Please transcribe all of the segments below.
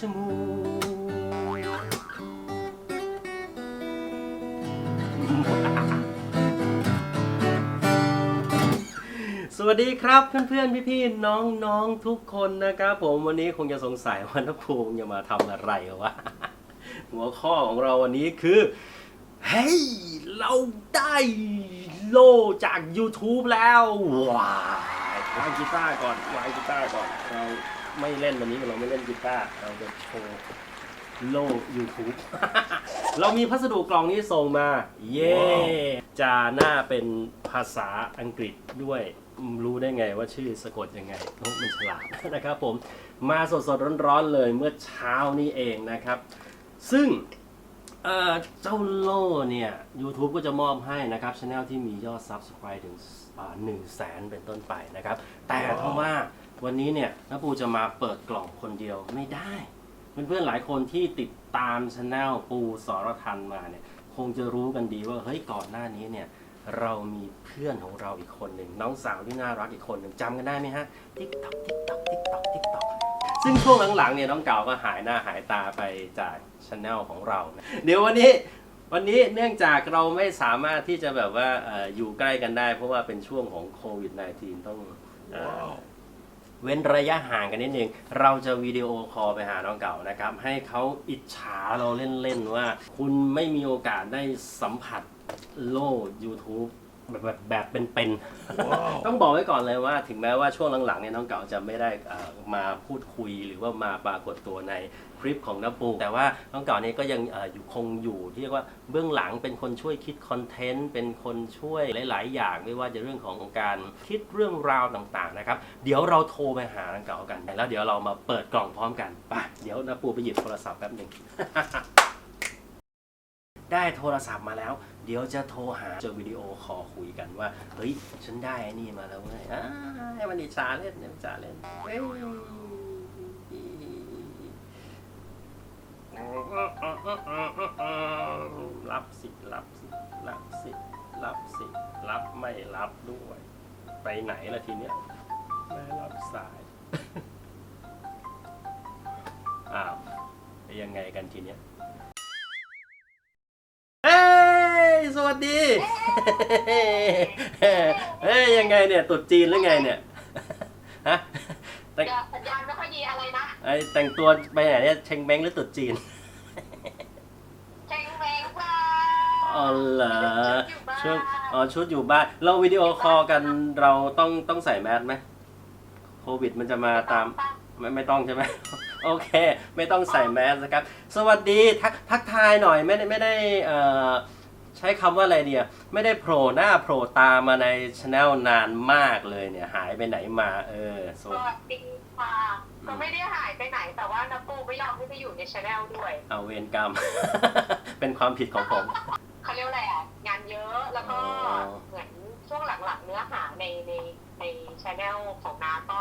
จมูกสวัสดีครับเพื่อนๆ พี่ๆ น้องๆ ทุกคนนะครับผมวันนี้คงจะสงสัยว่านักภูมิจะมาทำอะไรวะหัวข้อของเราวันนี้คือเฮ้ยเราได้โลจาก YouTube แล้วว้าวางกีตาร์ก่อนวางกีตาร์ก่อนเรา ไม่เล่นวันนี้เราไม่เล่นกีตาร์เราจะโชว์โล่ YouTube เรามีพัสดุกล่องนี้ส่งมา เย้จะหน้าเป็นภาษาอังกฤษด้วยรู้ได้ไงว่าชื่อสะกดยังไงมันฉลาดนะครับผมมาสดๆร้อนๆเลยเมื่อเช้านี้เองนะครับ ซึ่งเจ้าโล่เนี่ย YouTube ก็จะมอบให้นะครับช anel ที่มียอด Subscribe ถึงหนึ่งแสนเป็นต้นไปนะครับ แต่ถ้าว่า วันนี้เนี่ยน้าปูจะมาเปิดกล่องคนเดียวไม่ได้ เพื่อนๆหลายคนที่ติดตามช anel ปูสรทันมาเนี่ยคงจะรู้กันดีว่าเฮ้ยก่อนหน้านี้เนี่ยเรามีเพื่อนของเราอีกคนหนึ่งน้องสาวที่น่ารักอีกคนหนึ่งจำกันได้ไหมฮะ TikTok TikTok TikTok TikTok ซึ่งช่วงหลังๆเนี่ยน้องเก่าก็หายหน้าหายตาไปจากช anel ของเรานะเดี๋ยววันนี้วันนี้เนื่องจากเราไม่สามารถที่จะแบบว่าอออยู่ใกล้กันได้ เพราะว่าเป็นช่วงของโควิด -19 ต้อง เว้นระยะห่างกันนิดนึง เราจะวิดีโอคอลไปหาน้องเก่านะครับ ให้เขาอิจฉาเราเล่นๆว่า คุณไม่มีโอกาสได้สัมผัสโล่ YouTube แบบแบบแบบเป็นๆ ต้องบอกไว้ก่อนเลยว่า ถึงแม้ว่าช่วงหลังๆเนี่ยน้องเก่าจะไม่ได้เอ่อมาพูดคุยหรือว่ามาปรากฏตัวในคลิปของน้าปูแต่ว่าน้องเก่าเนี่ยก็ยังเอ่ออยู่คงอยู่ที่เรียกว่าเบื้องหลังเป็นคนช่วยคิดคอนเทนต์เป็นคนช่วยหลาย ๆ อย่างไม่ว่าจะเรื่องของการคิดเรื่องราวต่างๆนะครับเดี๋ยวเราโทรไปหาน้องเก่ากัน แล้วเดี๋ยวเรามาเปิดกล่องพร้อมกันไปเดี๋ยวน้าปูไปหยิบโทรศัพท์แป๊บหนึ่ง ได้โทรศัพท์มาแล้ว เดี๋ยวจะโทรหาเจอวิดีโอคอลคุยกันว่า เฮ้ย ฉันได้ไอ้นี่มาแล้วเว้ยอ่าให้มันอิจฉาเล่นอิจฉาเล่นเอ้ยรับสิรับสิรับสิรับสิรับไม่รับด้วย ไปไหนล่ะทีเนี้ยไม่รับสายอ้าวยังไงกันทีเนี้ย เฮ้ย สวัสดี เฮ้ยยังไงเนี่ยตรุดจีนหรือไงเนี่ยฮะแต่งเดี๋ยวสัญญาณไม่ค่อยดีอะไรนะไอแต่งตัวไปไหนเนี่ยเชงเม้งหรือตรุดจีนเชงเมงว่าอ๋อเหรอชุชุดดอ๋อชุดอยู่บ้านเราวิดีโอคอลกันเราต้องต้องใส่แมสไหมโควิดมันจะมาตามไม่ไม่ต้องใช่ไหมโอเค ไม่ต้องใส่แมสนะครับ สวัสดีทักทักทายหน่อยไม่ได้ไม่ได้เอ่อ ใช้คำว่าอะไรเดียไม่ได้โผล่หน้าโผล่ตามาในช anel นานมากเลยเนี่ย หายไปไหนมาเออสสวัสดีวัสดีค่ะก็ไม่ได้หายไปไหนแต่ว่าน้าปูไม่ยอมที่จะอยู่ในชาแนลด้วย เอาเวรกรรม เป็นความผิดของผมเขาเรียกว่าอะไรอะงานเยอะแล้วก็อ๋อเหมือนช่วงหลังๆเนื้อหาในในในชาแนลของน้าก็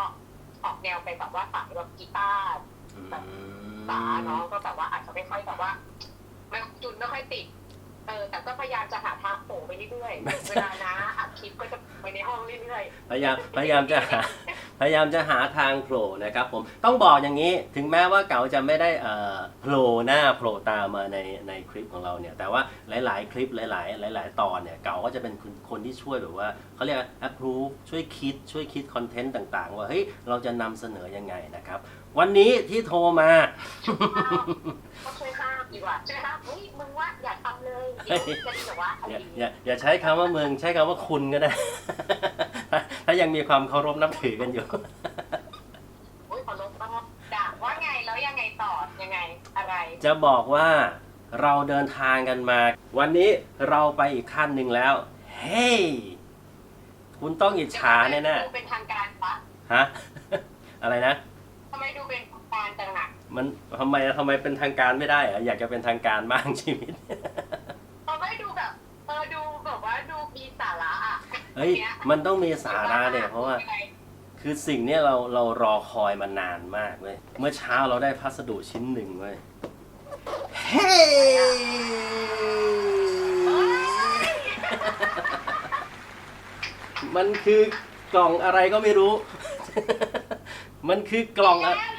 ออกแนวไปแบบว่าสายแบบกีตาร์อืมสาเนาะก็แบบว่าอาจจะไม่ค่อยแบบว่าไม่จุนไม่ค่อยติด เออแต่ก็พยายามจะหาทางโผล่ไปเรื่อยๆเวลานะอัดคลิปก็จะไปในห้องเรื่อยๆพยายามพยายามจะหาพยายามจะหาทางโผล่นะครับผมต้องบอกอย่างนี้ถึงแม้ว่าเก๋าจะไม่ได้เอ่อโผล่หน้าโผล่ตามาในในคลิปของเราเนี่ย แต่ว่าหลาย ๆ คลิปหลาย ๆ หลาย ๆ ตอนเนี่ยเก๋าก็จะเป็นคนคนที่ช่วยแบบว่าเขาเรียก approve ช่วยคิดช่วยคิดคอนเทนต์ต่าง ๆ ว่าเฮ้ยเราจะนำเสนอยังไงนะครับ วันนี้ที่โทรมาก็ช่วยห้าม ดีกว่าช่วยห้ามเฮ้ยมึงว่าอย่าทำเลยเดี๋ยวจะดีแต่ว่าอะไรอย่าอย่าอย่าใช้คำว่ามึงใช้คำว่าคุณก็ได้ ถ้าถ้ายังมีความเคารพนับถือกันอยู่ โอ้ยขอลบบ้างด่าว่าไงแล้วยังไงต่อยังไงอะไรจะบอกว่าเราเดินทางกันมา วันนี้เราไปอีกขั้นหนึ่งแล้ว เฮ้ยคุณต้องอิจฉาแน่ดูเป็นทางการปะๆฮะ อะไรนะ ทำไมดูเป็นทางการจังหนัก มันทำไมทำไมเป็นทางการไม่ได้อะอยากจะเป็นทางการบ้างชีวิตทำไมดูแบบเออดูแบบว่าดูมีสาระอะเฮ้ยมันต้องมีสาระเนี่ยเพราะว่า คือสิ่งเนี้ยเราเรารอคอยมานานมากเว้ยเมื่อเช้าเราได้พัสดุชิ้นหนึ่งเว้ยเฮ้ยมันคือกล่องอะไรก็ไม่รู้ มันคือกล่องอะยูทูบยูทูบ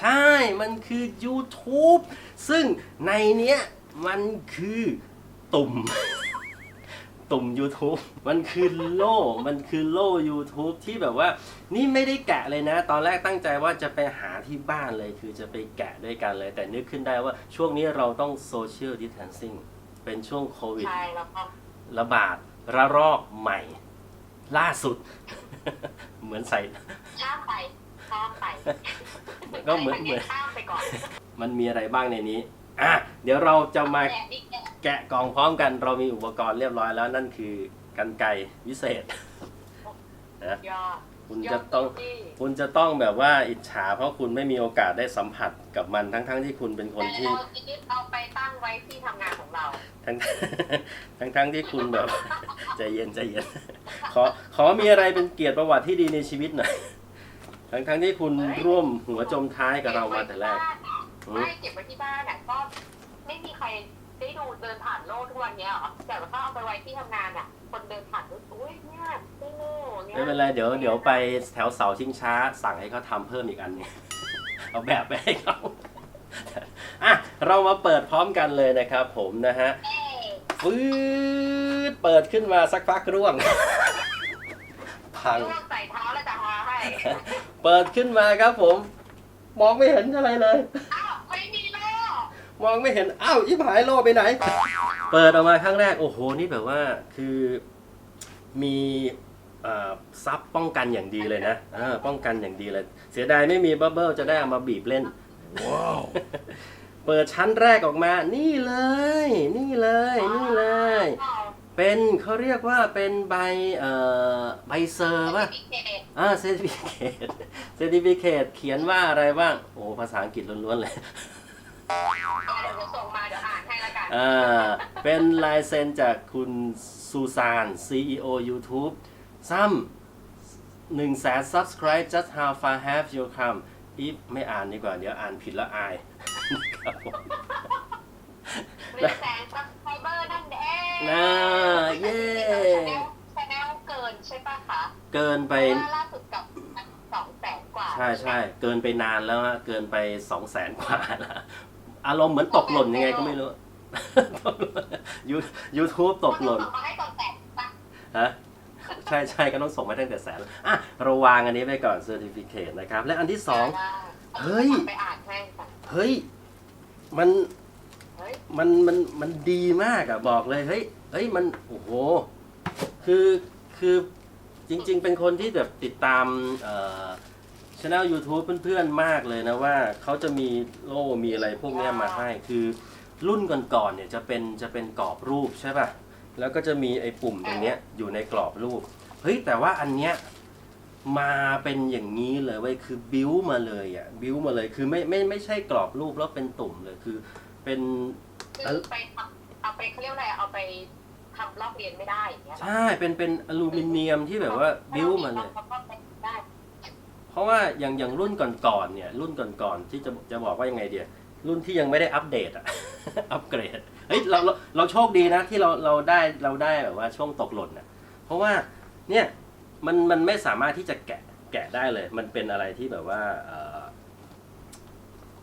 ใช่ช่มันคือ YouTube ซึ่งในเนี้ยมันคือตุ่ม ตุ่ม YouTube มันคือโล่ มันคือโล่ YouTube ที่แบบว่า นี่ไม่ได้แกะเลยนะ ตอนแรกตั้งใจว่าจะไปหาที่บ้านเลย คือจะไปแกะด้วยกันเลย แต่นึกขึ้นได้ว่าช่วงนี้เราต้อง Social Distancing เป็นช่วงโควิด ใช่แล้วก็ระบาดระลอกใหม่ ล่าสุด เหมือนใส่ข้ามไป ข้ามไปก็เหมือนเหมือน ข้ามไปก่อนมันมีอะไรบ้างในนี้ อะ เดี๋ยวเราจะมาแกะดิแกะแกะกล่องพร้อมกัน เรามีอุปกรณ์เรียบร้อยแล้วนั่นคือกันไกรวิเศษนะยอดคุณจะต้อง ยดที่คุณจะต้องแบบว่าอิจฉาเพราะคุณไม่มีโอกาสได้สัมผัสกับมันทั้งๆที่คุณเป็นคนแต่ที่ เราจะยึดเอาไปตั้งไว้ที่ทำงานของเรา ทั้ง ทั้งทั้งที่คุณแบบ ใจเย็นใจเย็น ขอขอมีอะไรเป็นเกียรติประวัติที่ดีในชีวิตหน่อย ทั้งทั้งที่คุณเฮ้ยร่วมหัวจมท้ายกับเรามาแต่แรกไม่เก็บไว้ที่บ้านอะก็ไม่มีใครได้ดูเดินผ่านโลกทุกวันเนี้ยหรอแต่ว่าถ้าเอาไปไว้ที่ทำงานอะ คนเดินผ่านก็อุ้ยเนี่ยพี่โน่เนี่ยไม่เป็นไรเดี๋ยวเดี๋ยวไปแถวเสาชิงช้า สั่งให้เขาทำเพิ่มอีกอันหนึงเอาแบบไปให้เขาอะเรามาเปิดพร้อมกันเลยนะครับ ผมนะฮะเอ้ยฟืดเปิดขึ้นมาสักพักร่วงพัง เปิดขึ้นมาครับผม มองไม่เห็นอะไรเลย อ้าวไม่มีโล่มองไม่เห็นอ้าวอีผายโลไปไหน เปิดออกมาครั้งแรกโอ้โหนี่แบบว่าคือมีเอ่อซับป้องกันอย่างดีเลยนะเออป้องกันอย่างดีเลย เสียดายไม่มีบับเบิลจะได้เอามาบีบเล่นว้าวเปิดชั้นแรกออกมา นี่เลย นี่เลย นี่เลย เป็นเขาเรียกว่าเป็นใบเอ่อใบเซอร์ป่ะอ่าเซอร์ติฟิเคตเซอร์ติฟิเคตเขียนว่าอะไรบ้างโอ้ภาษาอังกฤษล้วนๆเลยเดี๋ยวส่งมาเดี๋ยวอ่านให้ละกันอ่าเป็นลายเซ็นจากคุณซูซาน CEO YouTube ซ้ำหนึ่งแสน subscribe just how far have you come if ไม่อ่านดีกว่า เดี๋ยวอ่านผิดแล้วอายครับผมหนึ่งแสนซั น่าเย้ชแนลเกินใช่ปะคะเกินไป เพราะว่าล่าสุดกับสองแสนกว่าใช่ใช่เกินไปนานแล้วฮะเกินไปสองแสนกว่าแล้วอารมณ์เหมือนตกหล่นยังไงก็ไม่รู้ ยูยูทูบตกหล่นส่งมาให้ตอนแสนปะฮะใช่ใช่ก็ต้องส่งมาตั้งแต่แสนแล้วอะเราวางอันนี้ไปก่อนเซอร์ติฟิเคตนะครับ และอันที่สอง เฮ้ย ไปอ่านให้ค่ะเฮ้ย มันเฮ้ย มันมันมันดีมากอะบอกเลยเฮ้ยเฮ้ยมันโอ้โหคือคือจริง ๆ เป็นคนที่แบบติดตามเอ่อช anel YouTube เพื่อนๆมากเลยนะว่าเขาจะมีโล่มีอะไรพวกเนี้ยมาให้คือรุ่นก่อนๆเนี่ยจะเป็นจะเป็นกรอบรูปใช่ป่ะ แล้วก็จะมีไอ้ปุ่มตรงเนี้ยอยู่ในกรอบรูป เฮ้ยแต่ว่าอันเนี้ยมาเป็นอย่างนี้เลยเว้ยคือบิวมาเลยอะบิวมาเลยคือไม่ไม่ไม่ใช่กรอบรูปแล้วเป็นตุ่มเลยคือ เป็นคือไปทำเอาไปเขาเรียกว่าอะไรเอาไปทำลอกเรียนไม่ได้อย่างเงี้ยใช่เป็นเป็นอลูมิเนียมที่แบบว่าบิวมาเลยแล้วก็เป็นได้เพราะว่าอย่างอย่างรุ่นก่อนๆเนี่ย รุ่นก่อนๆที่จะจะบอกว่ายังไงเดียรุ่นที่ยังไม่ได้อัปเดตอะอัปเกรดเฮ้ยเราเราเราโชคดีนะที่เราเราได้เราได้แบบว่าช่วงตกหล่นนะเพราะว่าเนี่ยมันมันไม่สามารถที่จะแกะแกะได้เลย มันเป็นอะไรที่แบบว่าเอ่อ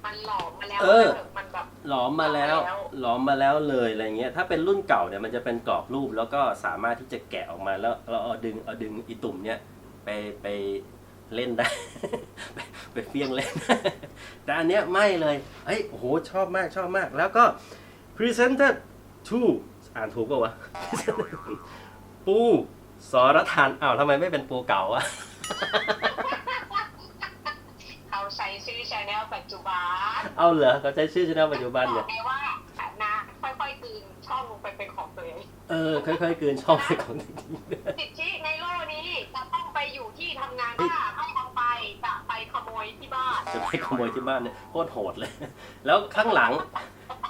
มันหลอมมาแล้วเออ มันแบบหลอมมาแล้วหลอมมาแล้วหลอมมาแล้วเลยอะไรเงี้ยถ้าเป็นรุ่นเก่าเนี่ยมันจะเป็นกรอบรูปแล้วก็สามารถที่จะแกะออกมาแล้วเราเอาดึงเอาดึงอีตุ่มเนี่ยไปไปเล่นได้ ไปไปเฟี้ยงเล่น แต่อันเนี้ยไม่เลยเฮ้ยโอ้โหชอบมากชอบมาก แล้วก็ presented to อ่านถูกป่าวะปูสรทานอ้าวทำไมไม่เป็นปูเก่าวะเขาใช้ชื่อช แนลปัจจุบันเอาเหรอเขาใช้ชื่อช anel ปัจจุบันบเนี่อยกไงว่านะค่อยๆคืนช่องลงไปเป็นของตัวเองเออ ค่อยๆกลืนช่องไปของจริงสิทธิในโลกนี้จะต้องไปอยู่ที่ทำงานถ้าไม่เอาไปจะไปขโมยที่บ้านจะไปขโมยที่บ้านเนี่ยโคตรโหดเลย แล้วข้างหลัง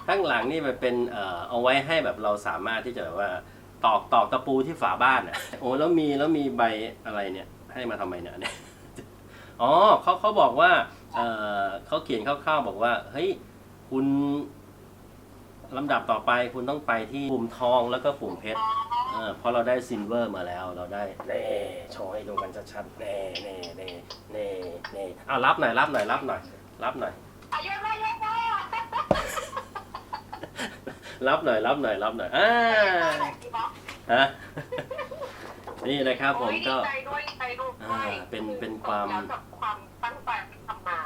ข้างหลังนี่มันเป็นเอ่อเอาไว้ให้แบบเราสามารถที่จะแบบว่าตอกตอกตะปูที่ฝาบ้านอะโอ้แล้วมีแล้วมีใบอะไรเนี่ย ให้มาทำไมเนี่ยเนี่ยอ๋อเขาเขาบอกว่า เอ่อเขาเขียนคร่าวๆบอกว่า เฮ้ย คุณลำดับต่อไปคุณต้องไปที่ปุ่มทองแล้วก็ปุ่มเพชรเออเพราะเราได้ซิลเวอร์มาแล้ว เราได้เน่โชว์ให้ดูกันชัดๆเน่เน่เน่เน่เน่เอารับหน่อยรับหน่อยรับหน่อยรับหน่อยอายุไม่เยอะมากรับหน่อยรับหน่อยรับหน่อยอ่าฮะนี่นะครับผมก็โอ้ยดีใจด้วยดีใจด้วยอ่าเป็นเป็นความแล้วกับความตั้งใจที่ทำมา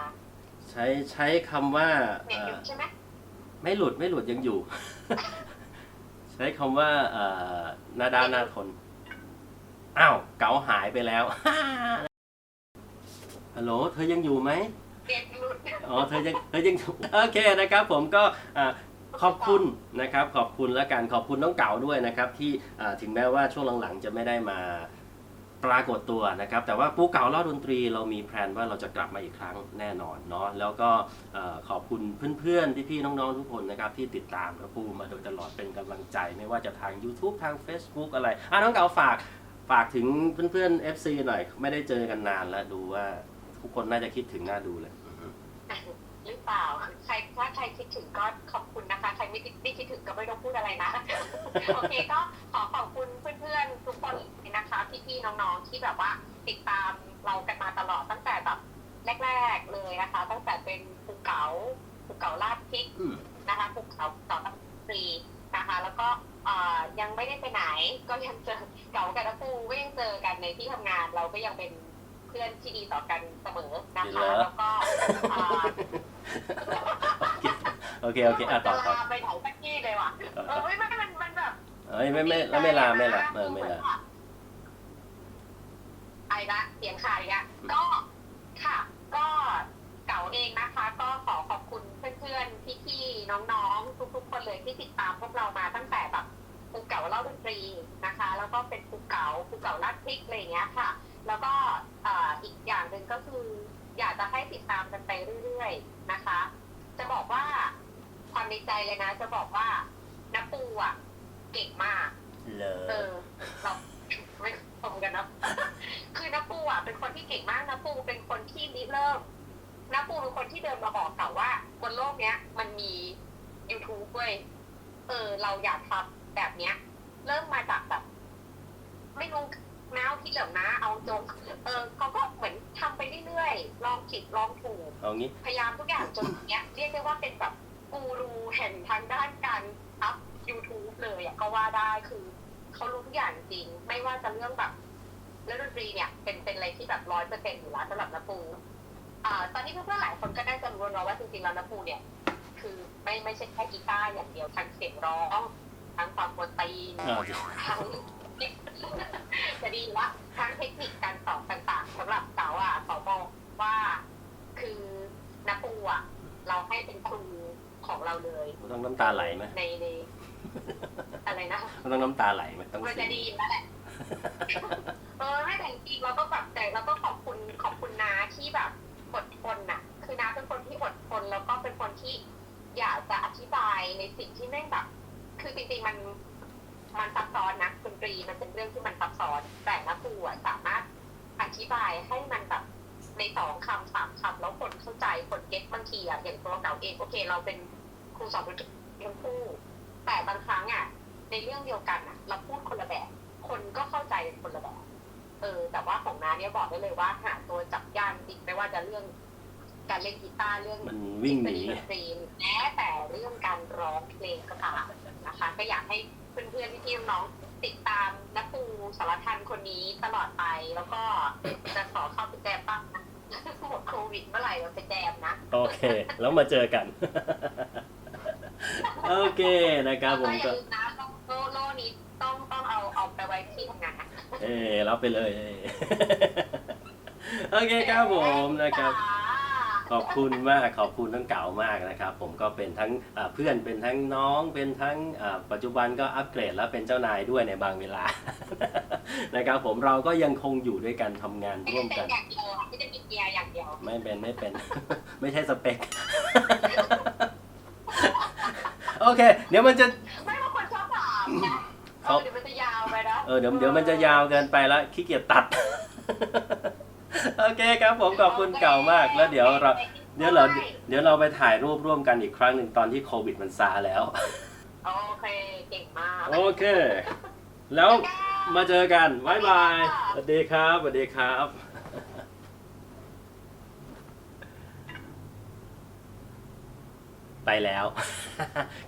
ใช้ใช้คำว่าเน็ตเอ่อยู่อใช่ไหมไม่หลุดไม่หลุดยังอยู่ ใช้คำว่าเอ่อหนาด้านหน้าทนอ้าวเก๋าหายไปแล้วฮัลโหลเธอยังอยู่ไหมเน็ตหลุดอ๋อเธอยังเธอยังอยู่โอเคนะครับ ผมก็อ่าขอบคุณนะครับ ขอบคุณและกันขอบคุณน้องเก๋าด้วยนะครับ ที่อ่าถึงแม้ว่าช่วงหลังๆ จะไม่ได้มา ปรากฏตัวนะครับ แต่ว่าปูเก่าล่าดนตรีเรามีแพลนว่าเราจะกลับมาอีกครั้งแน่นอนเนาะแล้วก็ขอบคุณเพื่อนๆพี่ๆน้องๆทุกคนนะครับที่ติดตามกระปูมาโดยตลอดเป็นกำลังใจ ไม่ว่าจะทาง YouTube ทาง Facebook อะไรอะน้องเก่าฝากฝากถึงเพื่อนๆ FC หน่อย ไม่ได้เจอกันนานแล้วดูว่าทุกคนน่าจะคิดถึงน่าดูเลย หรือเปล่า ใครถ้าใครคิดถึงก็ขอบคุณนะคะ ใครไม่ได้คิดถึงก็ไม่ต้องพูดอะไรนะ โอเคก็ขอขอบคุณเพื่อนๆทุกคนเลยนะคะพี่ๆน้องๆที่แบบว่าติดตามเรากันมาตลอดตั้งแต่แบบแรกๆเลยนะคะ ตั้งแต่เป็นภูเก๋าภูเก๋าลาดพริกอืมนะคะภูเขาเก่าตั้งฟรีนะคะ แล้วก็เอ่อยังไม่ได้ไปไหนก็ยังเจอเก๋ากับน้ำปูก็ยังเจอกันในที่ทำงานเราก็ยังเป็น เพื่อนที่ดีต่อกันเสมอนะคะแล้วก็เอ่อโอเคโอเคอะต่อต่อลาไปไหนสักที่เลยว่ะเออไม่ไม่มันมันแบบเอ้ยไม่ไม่แล้วไม่ลาไม่ลาเออไม่ลาไอ้ละเสียงขาดอีกอะก็ค่ะ ก็เก่าเองนะคะ ก็ขอขอบคุณเพื่อนๆพี่ๆน้องๆทุกๆคนเลยที่ติดตามพวกเรามาตั้งแต่แบบภูเก่าเล่าดนตรีนะคะ แล้วก็เป็นภูเก่าภูเก่าลาดพริกอะไรอย่างเงี้ยค่ะ แล้วก็เอ่ออีกอย่างหนึ่งก็คือ อยากจะให้ติดตามกันไปเรื่อยๆนะคะ จะบอกว่าความในใจเลยนะ จะบอกว่าน้ปูอะเก่งมากเลเอยอเราไม่ตรงกันเนอะคือน้าปูอะเป็นคนที่เก่งมากน้าปูเป็นคนที่ริเริ่มน้าปูเป็นคนที่เดินมาบอกเก่าว่าบนโลกเนี้ย มันมี YouTube เว้ยเออ เราอยากทำแบบเนี้ย เริ่มมาจากแบบ ไม่รู้ น้าคิดเหลือนะเอาจงเออเขาก็เหมือนทำไปเรื่อยๆลองผิดลองถูกเอางี้พยายามทุกอย่างจนเนี้ยเรียกได้ว่าเป็นแบบกูรูแห่งทางด้านการอัพ YouTube เลยอะก็ว่าได้คือเขารู้ทุกอย่างจริง ไม่ว่าจะเรื่องแบบเรื่องดนตรีเนี่ยเป็นเป็นอะไรที่แบบร้อยเปอร์เซ็นต์อยู่แล้วสำหรับนปูอ่าตอนนี้เพื่อนๆหลายคนก็น่าจะรู้แล้วว่าจริงๆแล้วนปูเนี่ย คือไม่ไม่ใช่แค่กีตาร์อย่างเดียวทั้งเสียงร้องทั้งความกวนตีนอ่าทั้ง จะดีละทั้งเทคนิคการสอนต่างๆสำหรับเต๋าอะเขาบอกว่าคือนปูอะ เราให้เป็นครูของเราเลยต้องน้ำตาไหลไหมในในอะไรนะต้องน้ำตาไหลไหมต้องมันซึ้จะงดีแล้วแหละเออไม่แต่จริงๆเราก็แบบแต่เราก็ขอบคุณขอบคุณนาที่แบบอดทนน่ะ คือนาเป็นคนที่อดทนแล้วก็เป็นคนที่อยากจะอธิบายในสิ่งที่แม่งแบบ คือจริงๆมัน มันซับซ้อนนะดนตรีมันเป็นเรื่องที่มันซับซ้อน แต่ละครูอะสามารถอธิบายให้มันแบบในสองคำสามคำแล้วคนเข้าใจคนเก็ตบางทีอะอย่างตัวเก่าเองโอเค เราเป็นครูสอนดนตรีทั้งคู่ แต่บางครั้งอะในเรื่องเดียวกันอะเราพูดคนละแบบ คนก็เข้าใจคนละแบบเออ แต่ว่าของน้าเนี่ยบอกได้เลยว่าหาตัวจับย่านจริงไม่ว่าจะเรื่องการเล่นกีตาร์เรื่องมันวิ่งหนีดนตรีแม้แต่เรื่องการร้องเพลงก็ตามนะคะ ก็อยากให้ เพื่อนๆพี่ๆน้องๆติดตามนักปูสารทันคนนี้ตลอดไป แล้วก็จะขอเข้าไปแจมบ้างนะหมดโควิดเมื่อไหร่เราไปแจมนะ โอเค แล้วมาเจอกัน โอเคนะครับผมแล้วก็อย่าลืมนะโล่โล่นี้ต้องต้องเอาเอาไปไว้ที่ทำงานนะเออรับไปเลย โอเคครับผมนะครับ ขอบคุณมากขอบคุณทั้งเก่ามากนะครับ ผมก็เป็นทั้งอ่าเพื่อนเป็นทั้งน้องเป็นทั้งอ่าปัจจุบันก็อัปเกรดแล้วเป็นเจ้านายด้วยในบางเวลานะครับผมเราก็ยังคงอยู่ด้วยกันทำงานไม่ร่วมได้เป็กันนอย่างเดียวอะไม่ได้มีเกียร์อย่างเดียวไม่เป็นไม่เป็น ไม่ใช่สเปคโอเค เดี๋ยวมันจะไม่บางคนชอบถามนะเอเขาอเดี๋ยวมันจะยาวไปนะเออเดี๋ยวเดี๋ยวมันจะยาวเกินไปแล้วขี้เกียจตัด โอเคครับผมขอบคุณเก่ามากแล้วเดี๋ยวเราเดี๋ยวเราเดี๋ยวเราไปถ่ายรูปร่วมกันอีกครั้งหนึ่งตอนที่โควิดมันซาแล้ว โอเคเก่งมากโอเค แล้วมาเจอกันบ๊ายบายสวัสดีครับสวัสดีครับไปแล้ว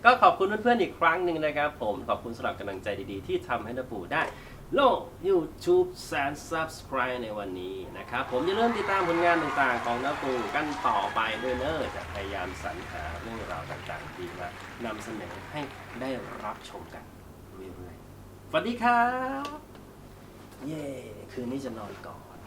ก็ขอบคุณเพื่อนๆอีกครั้งหนึ่งนะครับ ผมขอบคุณสำหรับกำลังใจดีๆ ที่ทำให้นปูได้ โลก YouTube แสน Subscribe ในวันนี้นะครับ ผมจะเริ่มติดตามผลงานต่างๆ ของนปูกันต่อไปด้วยเนอะจะพยายามสรรหาเรื่องราวต่างๆ ที่มานำเสนอให้ได้รับชมกันเรื่อยๆสวัสดีครับ เย้ คืนนี้จะนอนก่อน